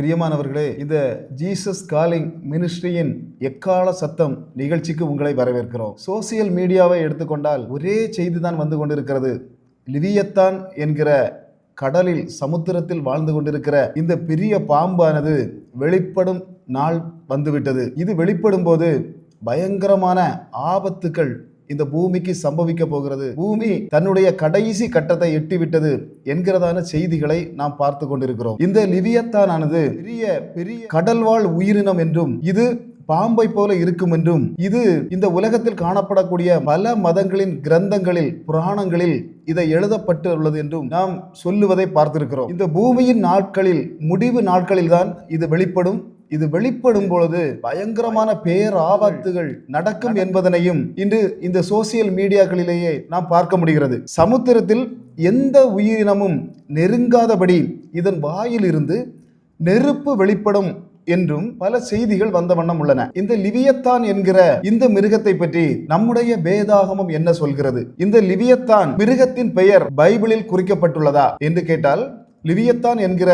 பிரியமானவர்களே இந்த Jesus calling மினிஸ்ட்ரியின் எக்கால சத்தம் நிகழ்ச்சிக்கு உங்களை வரவேற்கிறோம். சோசியல் மீடியாவை எடுத்துக்கொண்டால் ஒரே செய்தி தான் வந்து கொண்டிருக்கிறது. லிவியத்தான் என்கிற கடலில் சமுத்திரத்தில் வாழ்ந்து கொண்டிருக்கிற இந்த பெரிய பாம்பானது வெளிப்படும் நாள் வந்துவிட்டது. இது வெளிப்படும் போது பயங்கரமான ஆபத்துக்கள் இந்த பூமிக்கு சம்பவிக்க போகிறது. பூமி தன்னுடைய கடைசி கட்டத்தை எட்டிவிட்டது என்கிறதான செய்திகளை நாம் பார்த்து கொண்டிருக்கிறோம். இந்த லிவியத்தானானது பெரிய பெரிய கடல்வாழ் உயிரினம் என்றும் இது பாம்பை போல இருக்கும் என்றும் இது இந்த உலகத்தில் காணப்படக்கூடிய பல மதங்களின் கிரந்தங்களில் புராணங்களில் இதை எழுதப்பட்டுள்ளது என்றும் நாம் சொல்லுவதை பார்த்திருக்கிறோம். இந்த பூமியின் நாட்களில் முடிவு நாட்களில் தான் இது வெளிப்படும். இது வெளிப்படும் பொழுது பயங்கரமான பேர் ஆபத்துகள் நடக்கும். என்பதனையும் இன்று இந்த சோசியல் மீடியாக்களிலேயே நாம் பார்க்க முடிகிறது. சமுத்திரத்தில் எந்த உயிரினமும் நெருங்காதபடி இதன் வாயிலிருந்து நெருப்பு வெளிப்படும் என்றும் பல செய்திகள் வந்த வண்ணம் உள்ளன. இந்த லிவியத்தான் என்கிற இந்த மிருகத்தை பற்றி நம்முடைய வேதாகமம் என்ன சொல்கிறது? இந்த லிவியத்தான் மிருகத்தின் பெயர் பைபிளில் குறிக்கப்பட்டுள்ளதா? என்று கேட்டால் லிவியத்தான் என்கிற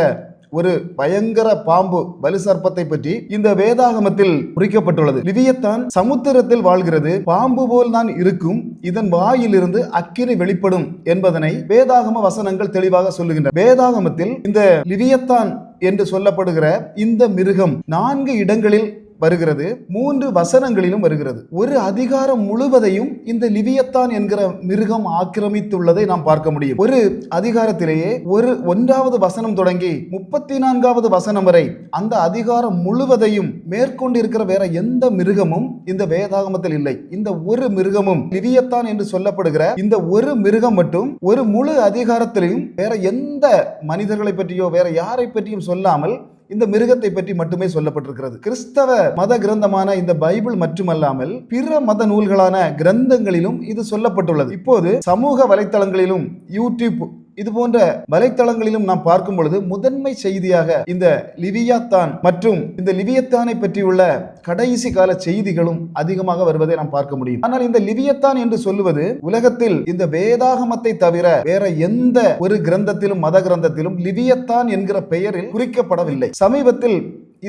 ஒரு பயங்கர பாம்பு பலி சர்ப்பத்தை பற்றி இந்த வேதாகமத்தில் குறிக்கப்பட்டுள்ளது. லிவியத்தான் சமுத்திரத்தில் வாழ்கிறது. பாம்பு போல் தான் இருக்கும். இதன் வாயிலிருந்து அக்கினி வெளிப்படும் என்பதனை வேதாகம வசனங்கள் தெளிவாக சொல்லுகின்றன. வேதாகமத்தில் இந்த லிவியத்தான் என்று சொல்லப்படுகிற இந்த மிருகம் நான்கு இடங்களில் வருகிறது. மூன்று வசனங்களிலும் வருகிறது. ஒரு அதிகாரம் முழுவதையும் இந்த லிவியத்தான் என்கிற மிருகம் ஆக்கிரமித்துள்ளதை நாம் பார்க்க முடியும். ஒரு அதிகாரத்திலேயே ஒரு ஒன்றாவது வசனம் தொடங்கி முப்பத்தி நான்காவது வசனம் வரை அந்த அதிகாரம் முழுவதையும் மேற்கொண்டு இருக்கிற வேற எந்த மிருகமும் இந்த வேதாகமத்தில் இல்லை. இந்த ஒரு மிருகமும் லிவியத்தான் என்று சொல்லப்படுகிற இந்த ஒரு மிருகம் மட்டும் ஒரு முழு அதிகாரத்திலையும் வேற எந்த மனிதர்களை பற்றியோ வேற யாரை பற்றியும் சொல்லாமல் இந்த மிருகத்தை பற்றி மட்டுமே சொல்லப்பட்டிருக்கிறது. கிறிஸ்தவ மத கிரந்தமான இந்த பைபிள் மட்டுமல்லாமல் பிற மத நூல்களான கிரந்தங்களிலும் இது சொல்லப்பட்டுள்ளது. இப்போது சமூக வலைத்தளங்களிலும் யூடியூப் இது போன்ற வலைத்தளங்களிலும் நாம் பார்க்கும் பொழுது முதன்மை செய்தியாக இந்த லிவியாத்தான் மற்றும் இந்த லிவியத்தானை பற்றியுள்ள கடைசி கால செய்திகளும் அதிகமாக வருவதை நாம் பார்க்க முடியும். ஆனால் இந்த லிவியத்தான் என்று சொல்லுவது உலகத்தில் இந்த வேதாகமத்தை தவிர வேற எந்த ஒரு கிரந்தத்திலும் மத கிரந்தத்திலும் லிவியத்தான் என்கிற பெயரில் குறிக்கப்படவில்லை. சமீபத்தில்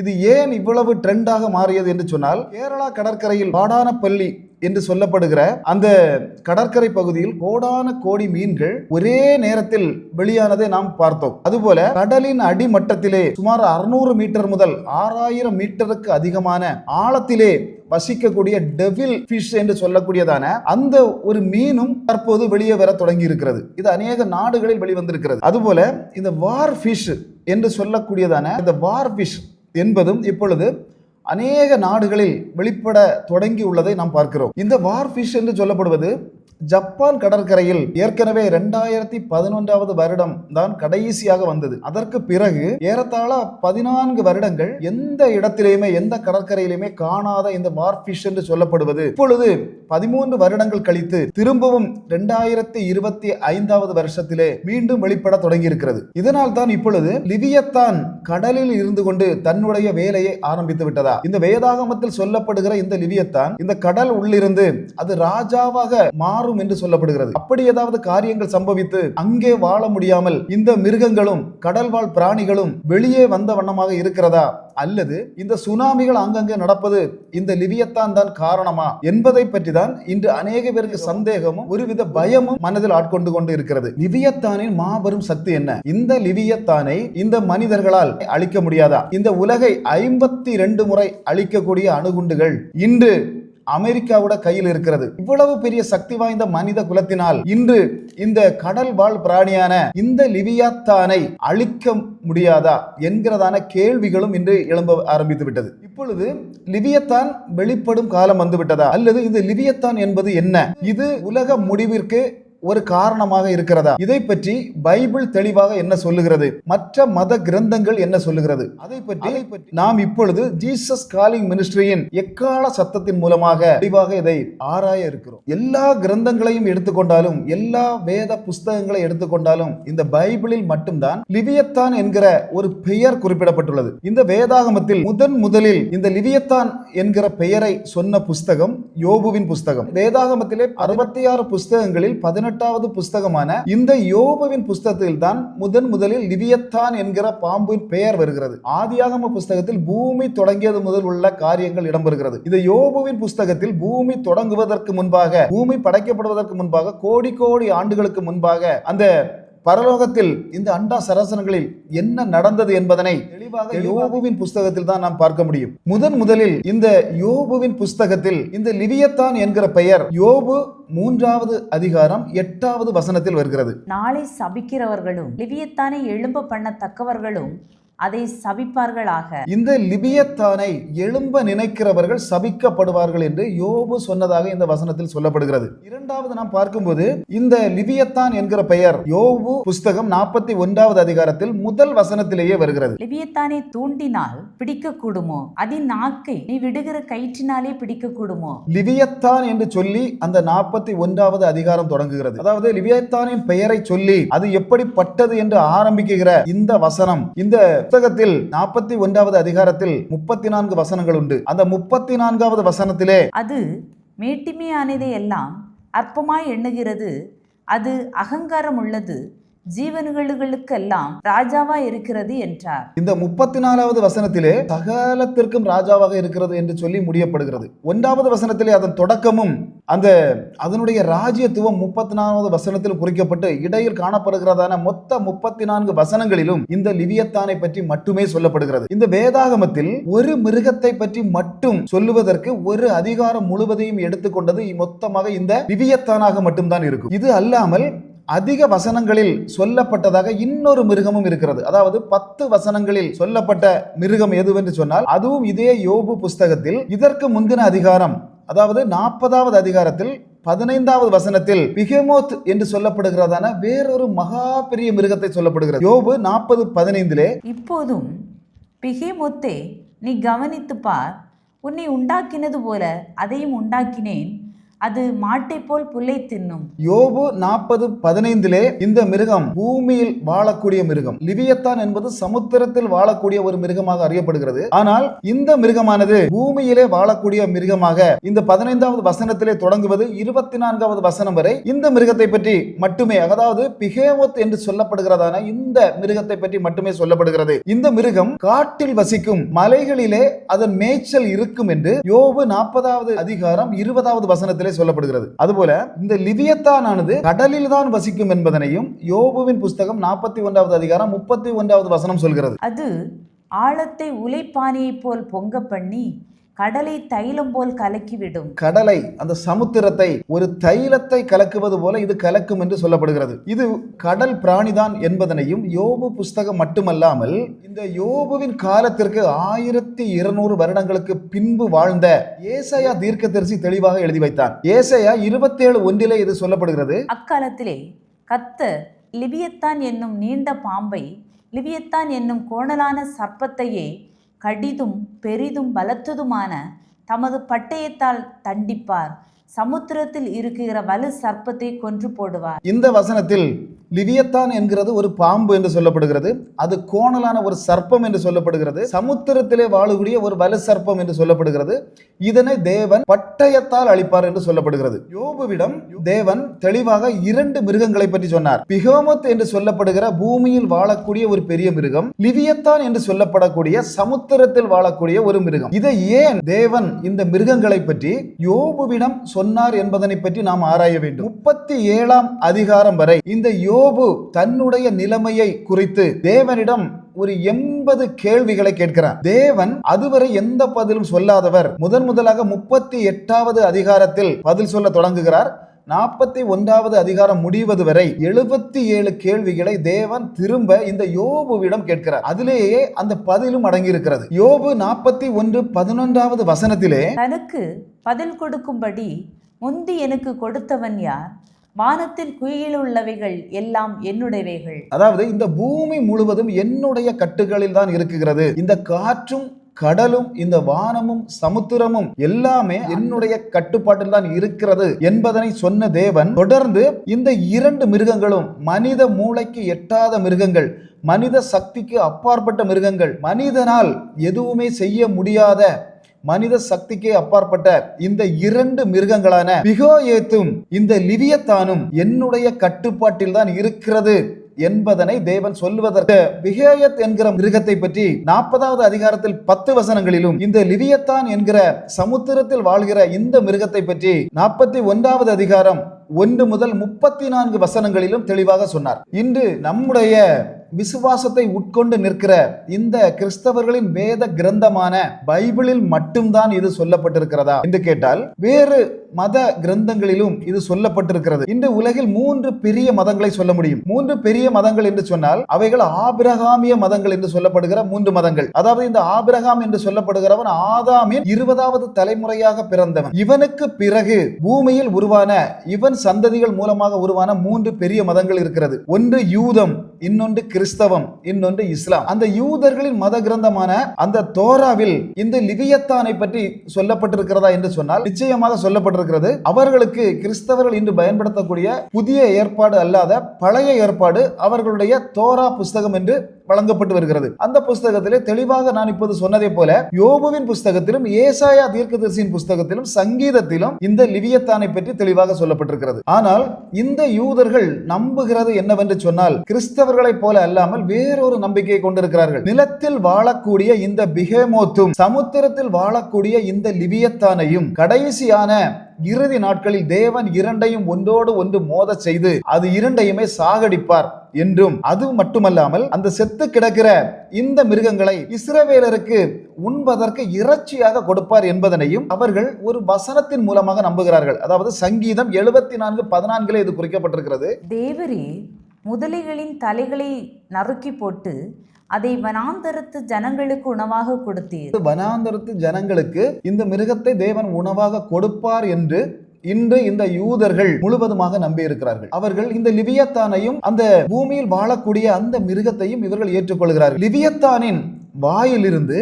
இது ஏன் இவ்வளவு ட்ரெண்டாக மாறியது என்று சொன்னால் கேரளா கடற்கரையில் பாடானப்பள்ளி என்று சொல்லப்படுகிற அந்த கடற்கரை பகுதியில் கோடான கோடி மீன்கள் ஒரே நேரத்தில் வெளியானதை நாம் பார்த்தோம். அதுபோல கடலின் அடிமட்டத்திலே சுமார் அறுநூறு மீட்டர் முதல் ஆறாயிரம் மீட்டருக்கு அதிகமான ஆழத்திலே வசிக்கக்கூடிய டெவில் ஃபிஷ் என்று சொல்லக்கூடியதான அந்த ஒரு மீனும் தற்போது வெளியே வர தொடங்கி இருக்கிறது இது அநேக நாடுகளில் வெளிவந்திருக்கிறது. அதுபோல இந்த வார் ஃபிஷ் என்று சொல்லக்கூடியதான இந்த வார் ஃபிஷ் என்பதும் இப்பொழுது அநேக நாடுகளில் வெளிப்பட தொடங்கி உள்ளதை நாம் பார்க்கிறோம். இந்த வார்ஃபிஷ் என்று சொல்லப்படுவது ஜப்பான் கடற்கரையில் ஏற்கனவே இரண்டாயிரத்தி பதினொன்றாவது வருடம் தான் கடைசியாக வந்தது. அதற்கு பிறகு ஏறத்தாழ பதினான்கு வருடங்கள் எந்த இடத்திலேயுமே எந்த கடற்கரையிலுமே காணாத இந்த வார்பிஷ் என்று சொல்லப்படுவது. இப்பொழுது பதிமூன்று வருடங்கள் கழித்து திரும்பவும் இரண்டாயிரத்தி இருபத்தி ஐந்தாவது வருஷத்திலே மீண்டும் வெளிப்பட தொடங்கி இருக்கிறது இதனால் தான் இப்பொழுது லிவியத்தான் கடலில் இருந்து கொண்டு தன்னுடைய வேலையை ஆரம்பித்து விட்டதா? இந்த வேதாகமத்தில் சொல்லப்படுகிற இந்த லிவியத்தான் இந்த கடல் உள்ளிருந்து அது ராஜாவாக மாறும் என்று சொல்லப்படுகிறது. அப்படி ஏதாவது காரியங்கள் சம்பவித்து அங்கே வாழ முடியாமல் இந்த மிருகங்களும் கடல்வாழ் பிராணிகளும் வெளியே வந்த வண்ணமாக இருக்கிறதா? அல்லது இந்த சுனாமிகள் அங்கங்கே நடப்பது இந்த லிவியத்தான் தான் காரணமா? என்பதை பற்றி தான் இன்று அநேக பேருக்கு சந்தேகமும் ஒருவித பயமும் மனதில் ஆட்கொண்டு கொண்டு இருக்கிறது. லிவியத்தானின் மாபெரும் சக்தி என்ன? இந்த லிவியத்தானை இந்த மனிதர்களால் அழிக்க முடியாதா? இந்த உலகை ஐம்பத்தி ரெண்டு முறை அழிக்கக்கூடிய அணுகுண்டுகள் இன்று அமெரிக்காவோட கையில் இருக்கிறது. இவ்வளவு பெரிய சக்தி வாய்ந்த மனித குலத்தினால் இன்று இந்த கடல் வாழ் பிராணியான இந்த லிவியாத்தானை அழிக்க முடியாதா என்கிறதான கேள்விகளும் இன்று எழும்ப ஆரம்பித்து விட்டது. இப்பொழுது லிவியத்தான் வெளிப்படும் காலம் வந்துவிட்டதா அல்லது இந்த லிவியத்தான் என்பது என்ன? இது உலக முடிவிற்கு ஒரு காரணமாக இருக்கிறதா? இதை பற்றி பைபிள் தெளிவாக என்ன சொல்லுகிறது? மற்ற மத கிரந்தங்கள் என்ன சொல்லுகிறது? அதை பற்றி நாம் இப்பொழுது ஜீசஸ் காலிங் மினிஸ்ட்ரியின் எக்கால சத்தத்தின் மூலமாக தெளிவாக இதை ஆராய இருக்கிறோம். எல்லா கிரந்தங்களையும் எடுத்துக்கொண்டாலும் எல்லா வேத புஸ்தகங்களை எடுத்துக்கொண்டாலும் இந்த பைபிளில் மட்டும்தான் லிவியத்தான் என்கிற ஒரு பெயர் குறிப்பிடப்பட்டுள்ளது. இந்த வேதாகமத்தில் முதன் முதலில் இந்த லிவியத்தான் என்கிற பெயரை சொன்ன புஸ்தகம் யோபுவின் புஸ்தகம். வேதாகமத்திலே அறுபத்தி ஆறு புஸ்தகங்களில் பதினெட்டு பதினெட்டாவது புஸ்தகமான இந்த யோபுவின் புஸ்தகத்தில் தான் முதன் முதலில் லிவியத்தான் என்கிற பாம்பின் பெயர் வருகிறது. ஆதியாகம புஸ்தகத்தில் பூமி தொடங்கியது முதல் உள்ள காரியங்கள் இடம்பெறுகிறது. இந்த யோபுவின் புஸ்தகத்தில் பூமி தொடங்குவதற்கு முன்பாக பூமி படைக்கப்படுவதற்கு முன்பாக கோடி கோடி ஆண்டுகளுக்கு முன்பாக அந்த பரலோகத்தில் இந்த அண்டா சரசனங்களில் என்ன நடந்தது என்பதனை தெளிவாக யோபுவின் புஸ்தகத்தில் தான் நாம் பார்க்க முடியும். முதன் முதலில் இந்த யோபுவின் புஸ்தகத்தில் இந்த லிவியத்தான் என்கிற பெயர் யோபு மூன்றாவது அதிகாரம் எட்டாவது வசனத்தில் வருகிறது. நாளை சபிக்கிறவர்களும் லிவியத்தானை எழும்ப பண்ணத்தக்கவர்களும் அதை சபிப்பார்களாக. இந்த லிபியத்தானை எழும்ப நினைக்கிறவர்கள் சபிக்கப்படுவார்கள் என்று யோபு சொன்னதாக இந்த வசனத்தில் சொல்லப்படுகிறது. இரண்டாவது நாம் பார்க்கும்போது இந்த லிபியத்தான் என்கிற பெயர் யோபு புஸ்தகம் நாற்பத்தி ஒன்றாவது அதிகாரத்தில் முதல் வசனத்திலேயே வருகிறது. லிவியத்தானை தூண்டினால் பிடிக்கக்கூடுமோ? அதின் நாக்கை நீ விடுகிற கயிற்றினாலே பிடிக்கக்கூடுமோ? லிவியத்தான் என்று சொல்லி அந்த நாற்பத்தி ஒன்றாவது அதிகாரம் தொடங்குகிறது. அதாவது லிவியத்தானின் பெயரை சொல்லி அது எப்படிப்பட்டது என்று ஆரம்பிக்குகிற இந்த வசனம் இந்த புத்தகத்தில் நாற்பத்தி ஒன்றாவது அதிகாரத்தில் முப்பத்தி நான்கு வசனங்கள் உண்டு அந்த முப்பத்தி நான்காவது வசனத்திலே அது மேட்டிமையானதை எல்லாம் அற்பமாய் எண்ணுகிறது. அது அகங்காரம் உள்ளது ஜீவன்களுக்கெல்லாம் ராஜாவா இருக்கிறது என்றார். இந்த முப்பத்தி நாலாவது வசனத்திலே சகலத்திற்கும் ராஜாவாக இருக்கிறது என்று சொல்லி முடியப்படுகிறது. ஒன்றாவது வசனத்திலே அதன் தொடக்கமும் அந்த அதனுடைய ராஜ்யத்துவம் முப்பத்தி நாலாவது வசனத்தில் குறிக்கப்பட்டு இடையில் காணப்படுகிறதான மொத்த முப்பத்தி நான்கு வசனங்களிலும் இந்த லிவியத்தானை பற்றி மட்டுமே சொல்லப்படுகிறது. இந்த வேதாகமத்தில் ஒரு மிருகத்தை பற்றி மட்டும் சொல்லுவதற்கு ஒரு அதிகாரம் முழுவதையும் எடுத்துக்கொண்டது மொத்தமாக இந்த லிவியத்தானாக மட்டும்தான் இருக்கும். இது அல்லாமல் அதிக வசனங்களில் சொல்லப்பட்டதாக இன்னொரு மிருகமும் இருக்கிறது. அதாவது பத்து வசனங்களில் சொல்லப்பட்ட மிருகம் எதுவென்று சொன்னால் அதுவும் இதே யோபு புஸ்தகத்தில் இதற்கு முந்தின அதிகாரம் அதாவது நாற்பதாவது அதிகாரத்தில் பதினைந்தாவது வசனத்தில் பிகமோத் என்று சொல்லப்படுகிறதான வேறொரு மகா பெரிய மிருகத்தை சொல்லப்படுகிறது. யோபு நாற்பது பதினைந்திலே இப்போதும் பிகேமொத்தே நீ கவனித்து பார் உன்னை உண்டாக்கினது போல அதையும் உண்டாக்கினேன். அது மாட்டை போல் புல்லை தின்னும். யோபு நாற்பது பதினைந்திலே இந்த மிருகம் பூமியில் வாழக்கூடிய மிருகம். லிவியத்தான் என்பது சமுத்திரத்தில் வாழக்கூடிய ஒரு மிருகமாக அறியப்படுகிறது. ஆனால் இந்த மிருகமானது பூமியிலே வாழக்கூடிய மிருகமாக இந்த பதினைந்தாவது வசனத்திலே தொடங்குவது இருபத்தி நான்காவது வசனம் வரை இந்த மிருகத்தை பற்றி மட்டுமே அதாவது பிகேமோத் என்று சொல்லப்படுகிறதான இந்த மிருகத்தை பற்றி மட்டுமே சொல்லப்படுகிறது. இந்த மிருகம் காட்டில் வசிக்கும் மலைகளிலே அதன் மேய்ச்சல் இருக்கும் என்று யோபு நாற்பதாவது அதிகாரம் இருபதாவது வசனத்திலே சொல்லப்படுகிறது. அதுபோல இந்த லிவியத்தானானது கடலில் தான் வசிக்கும் என்பதனையும் யோபுவின் புஸ்தகம் நாற்பத்தி ஒன்றாவது அதிகாரம் முப்பத்தி ஒன்றாவது வசனம் சொல்கிறது. அது ஆழத்தை உலைப்பானியைப் போல் பொங்க பண்ணி கடலை தைலம் போல் கலக்கிவிடும். கடலை அந்த சமுத்திரத்தை ஒரு தைலத்தை கலக்குவது போல இது கலக்கும் என்று சொல்லப்படுகிறது. இது கடல் பிராணிதான் என்பதனையும் யோபு புஸ்தகம் மட்டுமல்லாமல் இந்த யோபுவின் காலத்திற்கு ஆயிரத்தி இருநூறு வருடங்களுக்கு பின்பு வாழ்ந்த ஏசையா தீர்க்கதரிசி தெளிவாக எழுதி வைத்தான். ஏசையா இருபத்தி ஏழு ஒன்றிலே இது சொல்லப்படுகிறது. அக்காலத்திலே கத்தர் லிபியத்தான் என்னும் நீண்ட பாம்பை லிபியத்தான் என்னும் கோணலான சர்ப்பத்தையே கடிதும் பெரிதும் பலத்ததுமான தமது பட்டயத்தால் தண்டிப்பார். சமுத்திரத்தில் இருக்கிற வலு சர்ப்பத்தை கொன்று போடுவார். இந்த வசனத்தில் லிவியத்தான் என்கிறது ஒரு பாம்பு என்று சொல்லப்படுகிறது. அது கோணலான ஒரு சர்ப்பம் என்று சொல்லப்படுகிறது. சமுத்திரத்திலே வாழக்கூடிய ஒரு வலு சர்ப்பம் என்று சொல்லப்படுகிறது. இதனை தேவன் பட்டயத்தால் அழிப்பார் என்று சொல்லப்படுகிறது. யோபுவிடம் தேவன் தெளிவாக இரண்டு மிருகங்களை பற்றி சொன்னார். பிகோமத் என்று சொல்லப்படுகிற பூமியில் வாழக்கூடிய ஒரு பெரிய மிருகம் லிவியத்தான் என்று சொல்லப்படக்கூடிய சமுத்திரத்தில் வாழக்கூடிய ஒரு மிருகம். இதை ஏன் தேவன் இந்த மிருகங்களை பற்றி யோபுவிடம் சொன்னார் என்பதனை பற்றி நாம் ஆராய வேண்டும். முப்பத்தி ஏழாம் அதிகாரம் வரை இந்த யோபு தன்னுடைய நிலைமையை குறித்து தேவனிடம் ஒரு எண்பது கேள்விகளை கேட்கிறார். தேவன் அதுவரை எந்த பதிலும் சொல்லாதவர். முதன் முதலாக முப்பத்தி எட்டாவது அதிகாரத்தில் பதில் சொல்ல தொடங்குகிறார். நாற்பத்தி ஒன்றாவது அதிகாரம் முடிவது வரை எழுபத்தி ஏழு கேள்விகளை தேவன் திரும்ப இந்த யோபுவிடம் கேட்கிறார். அதிலேயே அந்த பதிலும் அடங்கியிருக்கிறது. யோபு நாற்பத்தி ஒன்று பதினொன்றாவது வசனத்திலே தனக்கு பதில் கொடுக்கும்படி முந்தி எனக்கு கொடுத்தவன் யார்? வானத்தில் குயிலுள்ளவைகள் எல்லாம் என்னுடையவைகள். அதாவது இந்த பூமி முழுவதும் என்னுடைய கட்டுகளில் தான் இருக்குகிறது இந்த காற்றும் கடலும் இந்த வானமும் சமுத்திரமும் எல்லாமே என்னுடைய கட்டுப்பாட்டில் தான் இருக்கிறது என்பதனை சொன்ன தேவன் தொடர்ந்து இந்த இரண்டு மிருகங்களும் மனித மூளைக்கு எட்டாத மிருகங்கள் மனித சக்திக்கு அப்பாற்பட்ட மிருகங்கள் மனிதனால் எதுவுமே செய்ய முடியாத மனித சக்திக்கே அப்பாற்பட்ட இந்த இரண்டு மிருகங்களான பிகோயேத்தும் இந்த லிவியத்தானும் என்னுடைய கட்டுப்பாட்டில் தான் இருக்கிறது. என்பதனை தேவன் சொல்லுவதற்கு. பிகேயத் என்கிற மிருகத்தை பற்றி நாற்பதாவது அதிகாரத்தில் பத்து வசனங்களிலும் இந்த லிவியத்தான் என்கிற சமுத்திரத்தில் வாழ்கிற இந்த மிருகத்தை பற்றி நாற்பத்தி ஒன்றாவது அதிகாரம் ஒன்று முதல் முப்பத்தி நான்கு வசனங்களிலும் தெளிவாக சொன்னார். இன்று நம்முடைய விசுவாசத்தை உட்கொண்டு நிற்கிற இந்த கிறிஸ்தவர்களின் வேத கிரந்தமான பைபிளில் மட்டும்தான் இது சொல்லப்பட்டிருக்கிறதா? என்று கேட்டால் வேறு மத கிரந்தங்களிலும் இது சொல்லப்பட்டிருக்கிறது. இன்று உலகில் மூன்று பெரிய மதங்களை சொல்ல முடியும். மூன்று பெரிய மதங்கள் என்று சொன்னால் அவைகள் ஆபிரகாமிய மதங்கள் என்று சொல்லப்படுகிற மூன்று மதங்கள். அதாவது இந்த ஆபிரகாம் என்று சொல்லப்படுகிறவன் ஆதாமின் இருபதாவது தலைமுறையாக பிறந்தவன். இவனுக்கு பிறகு பூமியில் உருவான இவன் சந்ததிகள் மூலமாக உருவான மூன்று பெரிய மதங்கள் இருக்கிறது. ஒன்று யூதம் இன்னொன்று கிறிஸ்தவம் இன்னொன்று இஸ்லாம். அந்த யூதர்களின் மத கிரந்தமான அந்த தோராவில் இந்த லிவியத்தானை பற்றி சொல்லப்பட்டிருக்கிறதா என்று சொன்னால் நிச்சயமாக சொல்லப்பட்டிருக்கிறது அவர்களுக்கு கிறிஸ்தவர்கள் இன்று பயன்படுத்தக்கூடிய புதிய ஏற்பாடு அல்லாத பழைய ஏற்பாடு அவர்களுடைய தோரா புஸ்தகம் என்று வழங்கப்பட்டு வருகிறது. அந்த புஸ்தகத்திலே தெளிவாக நான் இப்போது சொன்னதை போல யோபுவின் புஸ்தகத்திலும் ஏசாயா தீர்க்கதரிசியின் புஸ்தகத்திலும் சங்கீதத்திலும் இந்த லிவியத்தானை பற்றி தெளிவாக சொல்லப்பட்டிருக்கிறது. ஆனால் இந்த யூதர்கள் நம்புகிறது என்னவென்று சொன்னால் கிறிஸ்தவர்களைப் போல அல்லாமல் வேறொரு நம்பிக்கையை கொண்டிருக்கிறார்கள். நிலத்தில் வாழக்கூடிய இந்த பிகேமோத்தும் சமுத்திரத்தில் வாழக்கூடிய இந்த லிவியத்தானையும் கடைசியான இறுதி நாட்களில் தேவன் இரண்டையும் ஒன்றோடு ஒன்று மோத செய்து அது இரண்டையுமே சாகடிப்பார். என்றும். அது மட்டுமல்லாமல் அந்த செத்து கிடக்கிற இந்த மிருகங்களை இஸ்ரவேலருக்கு உண்பதற்கு இறைச்சியாக கொடுப்பார் என்பதனையும் அவர்கள் ஒரு வசனத்தின் மூலமாக நம்புகிறார்கள். அதாவது சங்கீதம் எழுபத்தி நான்கு பதினான்கிலே இது குறிக்கப்பட்டிருக்கிறது. தேவரே முதலைகளின் தலைகளை நறுக்கி போட்டு அதை வனாந்தரத்து ஜனங்களுக்கு உணவாக கொடுத்தீர். வனாந்தரத்து ஜனங்களுக்கு இந்த மிருகத்தை தேவன் உணவாக கொடுப்பார் என்று இன்று இந்த யூதர்கள் முழுவதுமாக நம்பி இருக்கிறார்கள் அவர்கள் இந்த லிவியத்தானையும் அந்த பூமியில் வாழக்கூடிய அந்த மிருகத்தையும் இவர்கள் ஏற்றுக்கொள்கிறார்கள். லிவியத்தானின் வாயிலிருந்து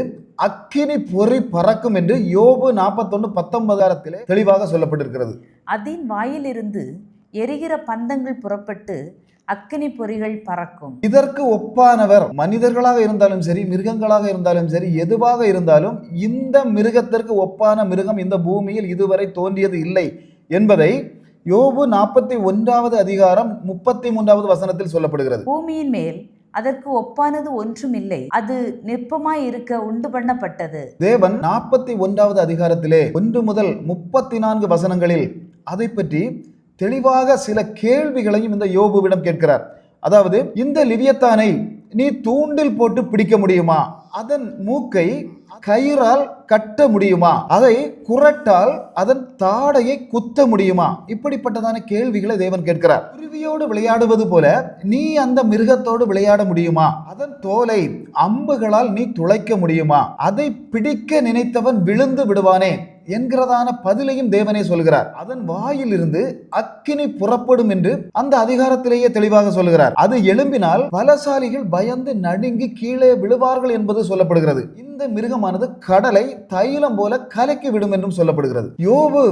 அக்கினி பொறி பறக்கும் என்று யோபு நாற்பத்தொன்னு பத்தொன்பதாயிரத்திலே தெளிவாக சொல்லப்பட்டிருக்கிறது. அதன் வாயிலிருந்து எரிகிற பந்தங்கள் புறப்பட்டு அக்கினி பொறிகள் பறக்கும். இதற்கு ஒப்பானவர் மனிதர்களாக இருந்தாலும் சரி மிருகங்களாக இருந்தாலும் சரி எதுவாக இருந்தாலும் இந்த மிருகத்திற்கு ஒப்பான மிருகம் இந்த பூமியில் இதுவரை தோன்றியது இல்லை என்பதை யோபு நாற்பத்தி ஒன்றாவது அதிகாரம் முப்பத்தி மூன்றாவது வசனத்தில் சொல்லப்படுகிறது. பூமியின் மேல் அதற்கு ஒப்பானது ஒன்றுமில்லை. அது நிற்பமாய் இருக்க உண்டு பண்ணப்பட்டது. தேவன் நாற்பத்தி ஒன்றாவது அதிகாரத்திலே ஒன்று முதல் முப்பத்தி நான்கு வசனங்களில் அதை பற்றி தெளிவாக சில கேள்விகளையும் இந்த யோபுவிடம் கேட்கிறார். அதாவது இந்த லிவியத்தானை நீ தூண்டில் போட்டு பிடிக்க முடியுமா? அதன் மூக்கை கயிறால் கட்ட முடியுமா? அதை குரட்டால் அதன் தாடையை குத்த முடியுமா? இப்படிப்பட்டதான கேள்விகளை தேவன் கேட்கிறார். குருவியோடு விளையாடுவது போல நீ அந்த மிருகத்தோடு விளையாட முடியுமா? அதன் தோலை அம்புகளால் நீ துளைக்க முடியுமா? அதை பிடிக்க நினைத்தவன் விழுந்து விடுவானே என்கிறதான பதிலையும் தேவனே சொல்கிறார். அதன் வாயிலிருந்து அக்கினி புறப்படும் என்று அந்த அதிகாரத்திலேயே தெளிவாக சொல்கிறார். அது எழும்பினால் பலசாலிகள் பயந்து நடுங்கி கீழே விழுவார்கள் என்பது சொல்லப்படுகிறது. இந்த மிருகமானது கடலை தைலம் போல கலக்கி விடும் என்றும் சொல்லப்படுகிறது. யோபு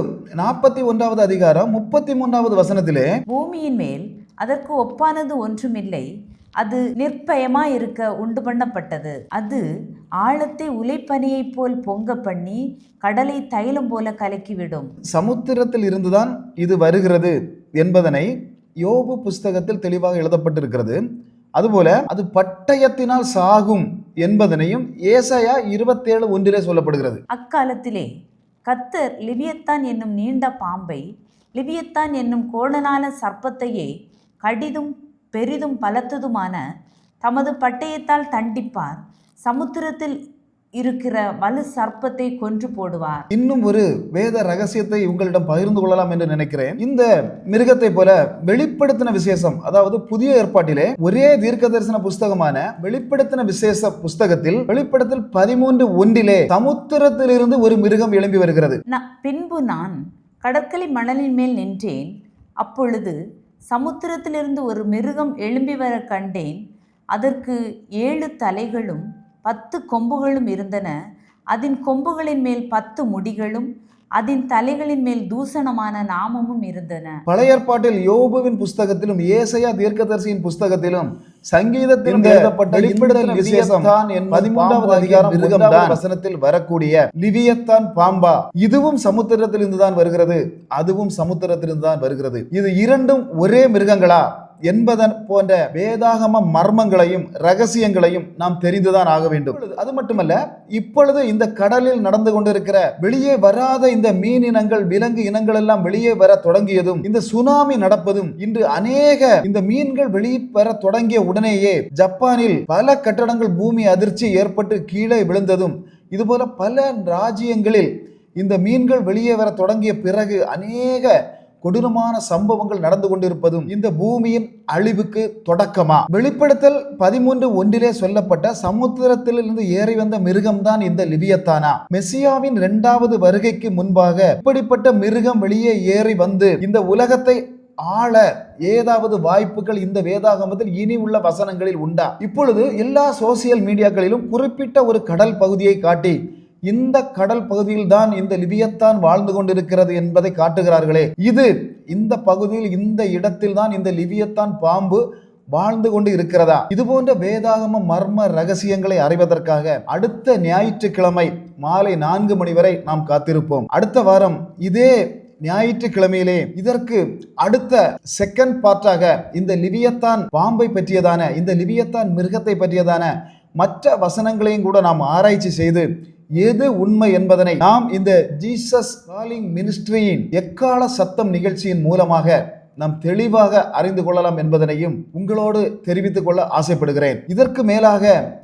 நாற்பத்தி ஒன்றாவது அதிகாரம் முப்பத்தி மூன்றாவது வசனத்திலே பூமியின் மேல் அதற்கு ஒப்பானது ஒன்றுமில்லை. அது நிர்பயமாய் இருக்க உண்டு பண்ணப்பட்டது. அது ஆழத்தை உலைப்பனியைப் போல் பொங்க பண்ணி கடலை தைலம் போல கலக்கிவிடும் சமுத்திரத்தில் இருந்துதான் இது வருகிறது என்பதனை யோபு புஸ்தகத்தில் தெளிவாக எழுதப்பட்டிருக்கிறது. அதுபோல அது பட்டயத்தினால் சாகும் என்பதனையும் ஏசாயா இருபத்தேழு ஒன்றிலே சொல்லப்படுகிறது. அக்காலத்திலே கத்தர் லிவியத்தான் என்னும் நீண்ட பாம்பை லிவியத்தான் என்னும் கோணனான சர்ப்பத்தையே கடிதும் பெரிதும் பலத்ததுமான தமது பட்டயத்தால் தண்டிப்பார். சமுத்திரத்தில் இருக்கிற வலு சர்ப்பத்தை கொன்று போடுவார். இன்னும் ஒரு வேத ரகசியத்தை உங்களிடம் பகிர்ந்து கொள்ளலாம் என்று நினைக்கிறேன். இந்த மிருகத்தை போல வெளிப்படுத்தின விசேஷம் அதாவது புதிய ஏற்பாட்டிலே ஒரே தீர்க்க தரிசன புஸ்தகமான வெளிப்படுத்தின விசேஷ புஸ்தகத்தில் வெளிப்படுத்தல் பதிமூன்று ஒன்றிலே சமுத்திரத்திலிருந்து ஒரு மிருகம் எழும்பி வருகிறது. பின்பு நான் கடற்கரை மணலின் மேல் நின்றேன். அப்பொழுது சமுத்திரத்திலிருந்து ஒரு மிருகம் எழும்பி வர கண்டேன். அதற்கு ஏழு தலைகளும் பத்து கொம்புகளும் இருந்தன. அதன் கொம்புகளின் மேல் பத்து முடிகளும் அதன் தலைகளின் மேல் தூசணமான நாமமும் இருந்தன. பழைய ஏற்பாட்டில் யோபுவின் புஸ்தகத்திலும் ஏசையா தீர்க்கதரிசியின் புஸ்தகத்திலும் சங்கீதத்தில் எழுதப்பட்ட வெளிப்படுத்தல் என்பது பதிமூன்றாவது அதிகாரம் மிருகம்தான். வசனத்தில் வரக்கூடிய லிவியத்தான் பாம்பா. இதுவும் சமுத்திரத்திலிருந்து தான் வருகிறது. அதுவும் சமுத்திரத்திலிருந்து தான் வருகிறது. இது இரண்டும் ஒரே மிருகங்களா? என்பதன் போன்ற வேதாகம மர்மங்களையும் ரகசியங்களையும் நாம் தெரிந்துதான் ஆக வேண்டும். அது மட்டுமல்ல இப்பொழுது இந்த கடலில் நடந்து கொண்டிருக்கிற வெளியே வராத இந்த மீன் இனங்கள் விலங்கு இனங்கள் எல்லாம் வெளியே வர தொடங்கியதும் இந்த சுனாமி நடப்பதும் இன்று அநேக இந்த மீன்கள் வெளியே வர தொடங்கிய உடனேயே ஜப்பானில் பல கட்டடங்கள் பூமி அதிர்ச்சி ஏற்பட்டு கீழே விழுந்ததும் இதுபோல பல ராஜ்யங்களில் இந்த மீன்கள் வெளியே வர தொடங்கிய பிறகு அநேக கொடூரமான சம்பவங்கள் நடந்து கொண்டிருப்பதும் இந்த பூமியின் அழிவுக்கு தொடக்கமா? வெளிப்படுத்தல் பதிமூன்று ஒன்றிலே சொல்லப்பட்ட சமுத்திரத்திலிருந்து ஏறி வந்த மிருகம்தான் இந்த லிவியத்தானா? மெசியாவின் இரண்டாவது வருகைக்கு முன்பாக இப்படிப்பட்ட மிருகம் வெளியே ஏறி வந்து இந்த உலகத்தை ஆள ஏதாவது வாய்ப்புகள் இந்த வேதாகமத்தில் இனி உள்ள வசனங்களில் உண்டா? இப்பொழுது எல்லா சோசியல் மீடியாக்களிலும் குறிப்பிட்ட ஒரு கடல் பகுதியை காட்டி இந்த கடல் பகுதியில் தான் இந்த லிபியத்தான் வாழ்ந்து கொண்டிருக்கிறது என்பதை காட்டுகிறார்களே. இது இந்த பகுதியில் இந்த இடத்தில் தான் இந்த லிபியத்தான் பாம்பு வாழ்ந்து கொண்டு இருக்கிறதா? இது போன்ற வேதாகம மர்ம ரகசியங்களை அறிவதற்காக அடுத்த ஞாயிற்றுக்கிழமை மாலை நான்கு மணி வரை நாம் காத்திருப்போம். அடுத்த வாரம் இதே ஞாயிற்றுக்கிழமையிலே இதற்கு அடுத்த செகண்ட் பார்ட்டாக இந்த லிவியத்தான் பாம்பை பற்றியதான இந்த லிவியத்தான் மிருகத்தை பற்றியதான மற்ற வசனங்களையும் கூட நாம் ஆராய்ச்சி செய்து எது உண்மை என்பதனை நாம் இந்த ஜீசஸ் காலிங் மினிஸ்ட்ரியின் எக்கால சத்தம் நிகழ்ச்சியின் மூலமாக நாம் தெளிவாக அறிந்து கொள்ளலாம் என்பதனையும் உங்களோடு தெரிவித்துக் கொள்ள ஆசைப்படுகிறேன். இதற்கு மேலாக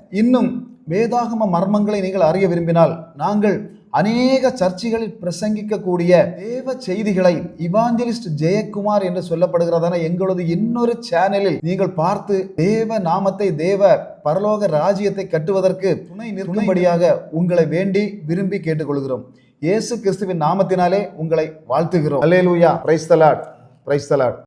இன்னும் வேதாகம மர்மங்களை நீங்கள் அறிய விரும்பினால் நாங்கள் அநேக சர்ச்சைகளில் பிரசங்கிக்கக்கூடிய தேவ செய்திகளை இவாஞ்சலிஸ்ட் ஜெயக்குமார் என்று சொல்லப்படுகிறதான எங்களது இன்னொரு சேனலில் நீங்கள் பார்த்து தேவ நாமத்தை தேவ பரலோக ராஜ்யத்தை கட்டுவதற்கு துணை நிற்கும்படியாக உங்களை வேண்டி விரும்பி கேட்டுக்கொள்கிறோம். இயேசு கிறிஸ்துவின் நாமத்தினாலே உங்களை வாழ்த்துகிறோம். Alleluia praise the Lord praise the Lord